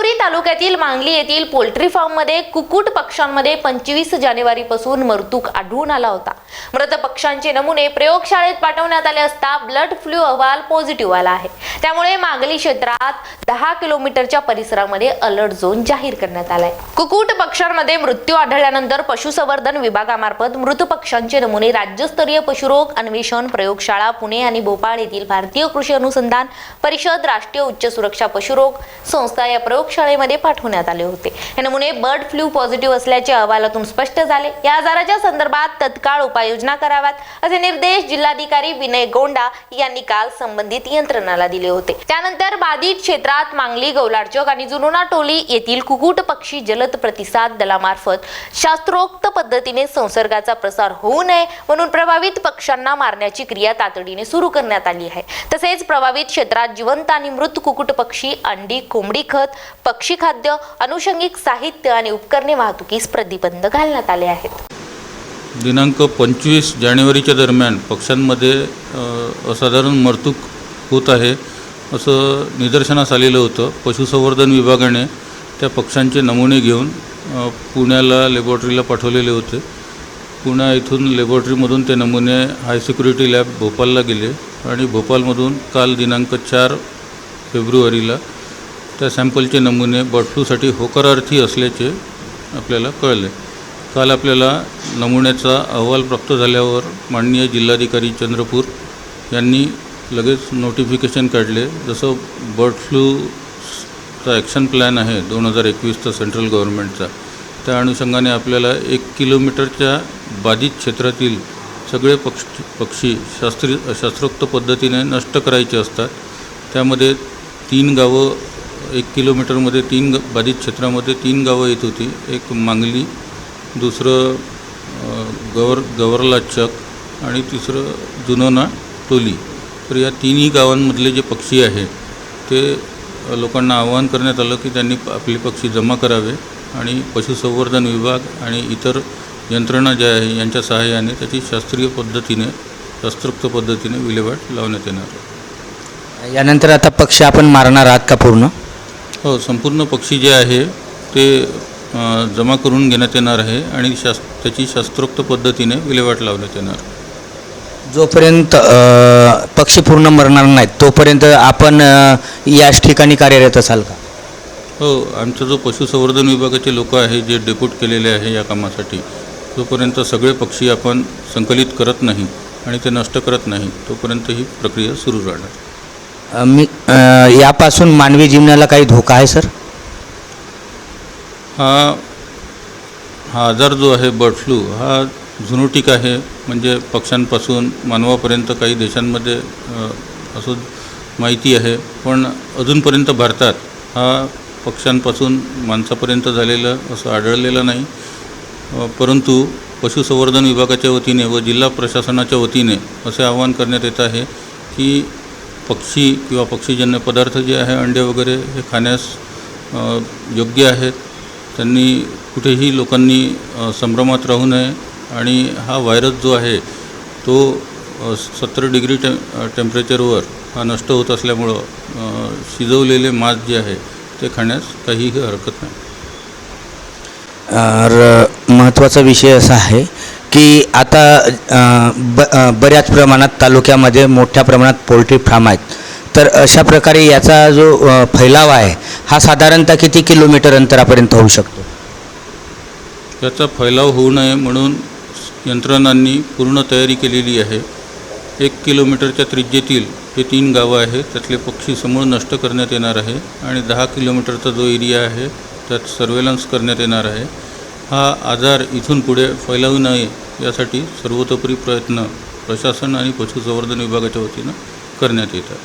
अर्धापुरी तालुक्यातील मांगली येथील पोल्ट्री फार्ममध्ये कुकुट पक्ष्यांमध्ये पंचवीस जानेवारीपासून मृतूक आढळून आला होता. मृत पक्ष्यांचे नमुने प्रयोगशाळेत पाठवण्यात आले असता ब्लड फ्लू अहवाल पॉझिटिव्ह आला आहे. त्यामुळे मांगली क्षेत्रात दहा किलोमीटरच्या परिसरामध्ये अलर्ट झोन जाहीर करण्यात आलाय. कुकुट पक्ष्यांमध्ये मृत्यू आढळल्यानंतर पशुसंवर्धन विभागामार्फत मृत पक्ष्यांचे नमुने राज्यस्तरीय पशुरोग अन्वेषण प्रयोगशाळा पुणे आणि भोपाळ येथील भारतीय कृषी अनुसंधान परिषद राष्ट्रीय उच्च सुरक्षा पशुरोग संस्था या प्रयोग प्रयोगशाळेमध्ये पाठवण्यात आले होते. हे नमुने बर्ड फ्लू पॉझिटिव्ह असल्याचे अहवालातून स्पष्ट झाले. या आजाराच्या संदर्भात तत्काळ उपाययोजना कराव्यात असे निर्देश जिल्हाधिकारी विनय गोंडा यांनी काल संबंधित यंत्रणाला दिले होते. त्यानंतर बाधित क्षेत्रात मांगली गौलाडचोक आणि जुनुना टोली येथील कुकुट पक्षी जलद प्रतिसाद दलामार्फत शास्त्रोक्त पद्धतीने संसर्गाचा प्रसार होऊ नये म्हणून प्रभावित पक्ष्यांना मारण्याची क्रिया तातडीने सुरू करण्यात आली आहे. तसेच प्रभावित क्षेत्रात जिवंत आणि मृत कुकुट पक्षी अंडी कोंबडी खत पक्षी खाद्य अनुषंगिक साहित्य आणि उपकरणे वाहतुकीस प्रतिबंध घालण्यात आले आहेत. दिनांक पंचवीस जानेवारीच्या दरम्यान पक्ष्यांमध्ये असाधारण मर्तूक होत आहे असं निदर्शनास आलेलं होतं. पशुसंवर्धन विभागाने त्या पक्ष्यांचे नमुने घेऊन पुण्याला लॅबॉरेटरीला पाठवलेले होते. पुण्या इथून लॅबॉरेटरीमधून ते नमुने हाय सिक्युरिटी लॅब भोपालला गेले आणि भोपालमधून काल दिनांक चार फेब्रुवारीला त्या सॅम्पलचे नमुने बर्ड फ्लूसाठी होकारार्थी असल्याचे आपल्याला कळले. काल आपल्याला नमुन्याचा अहवाल प्राप्त झाल्यावर माननीय जिल्हाधिकारी चंद्रपूर यांनी लगेच नोटिफिकेशन काढले. जसं बर्ड फ्लूचा ॲक्शन प्लॅन आहे दोन हजार एकवीसचा सेंट्रल गव्हर्नमेंटचा त्या अनुषंगाने आपल्याला एक किलोमीटरच्या बाधित क्षेत्रातील सगळे पक्ष पक्षी शास्त्री शास्त्रोक्त पद्धतीने नष्ट करायचे असतात. त्यामध्ये तीन गावं एक किलोमीटरमध्ये तीन ग बाधित क्षेत्रामध्ये तीन गावं येत होती. एक मांगली दुसरं गवर गवरला चक आणि तिसरं जुनोना टोली. तर या तिन्ही गावांमधले जे पक्षी आहे ते लोकांना आवाहन करण्यात आलं की त्यांनी आपले पक्षी जमा करावे आणि पशुसंवर्धन विभाग आणि इतर यंत्रणा ज्या आहे यांच्या सहाय्याने त्याची शास्त्रीय पद्धतीने शास्त्रोक्त पद्धतीने विल्हेवाट लावण्यात येणार यानंतर आता पक्षी आपण मारणार आहात का पूर्ण? हो संपूर्ण पक्षी जे आहे ते जमा करून घेण्यात येणार आहे आणि शास् त्याची शास्त्रोक्त पद्धतीने विल्हेवाट लावण्यात येणार. जोपर्यंत पक्षी पूर्ण मरणार नाहीत तोपर्यंत आपण याच ठिकाणी कार्यरत असाल का? हो आमचा जो पशुसंवर्धन विभागाचे लोक आहे जे डेप्यूट केलेले आहे या कामासाठी तोपर्यंत सगळे पक्षी आपण संकलित करत नाही आणि ते नष्ट करत नाही तोपर्यंत ही प्रक्रिया सुरू राहणार. मी यापासून मानवी जीवनाला काही धोका आहे सर? हा हा आजार जो आहे बर्ड फ्लू हा झुनोटिक आहे म्हणजे पक्ष्यांपासून मानवापर्यंत काही देशांमध्ये असं माहिती आहे पण अजूनपर्यंत भारतात हा पक्ष्यांपासून माणसापर्यंत झालेलं असं आढळलेलं नाही. परंतु पशुसंवर्धन विभागाच्या वतीने व जिल्हा प्रशासनाच्या वतीने असे आवाहन करण्यात येत आहे की पक्षी किंवा पक्षीजन्य पदार्थ जे आहे अंडे वगैरे हे खाण्यास योग्य आहेत. त्यांनी कुठेही लोकांनी संभ्रमात राहू नये आणि हा व्हायरस जो आहे तो सत्तर डिग्री टे टेम्परेचरवर हा नष्ट होत असल्यामुळं शिजवलेले मांस जे आहे ते खाण्यास काहीही हरकत नाही. महत्त्वाचा विषय असा आहे की आता ब बऱ्याच प्रमाणात तालुक्यामध्ये मोठ्या प्रमाणात पोल्ट्री फार्म आहेत. तर अशा प्रकारे याचा जो फैलाव आहे हा साधारणतः किती किलोमीटर अंतरापर्यंत होऊ शकतो? याचा फैलाव होऊ नये म्हणून यंत्रणांनी पूर्ण तयारी केलेली आहे. एक किलोमीटरच्या त्रिज्येतील जे तीन गावं आहेत त्यातले पक्षी समूळ नष्ट करण्यात येणार आहे आणि दहा किलोमीटरचा जो एरिया आहे त्यात सर्वेलन्स करण्यात येणार आहे. हा आजार इथून पुढे फैलावू नये यासाठी सर्वतोपरी प्रयत्न प्रशासन आणि पशुसंवर्धन विभागाच्या वतीनं करण्यात येतात.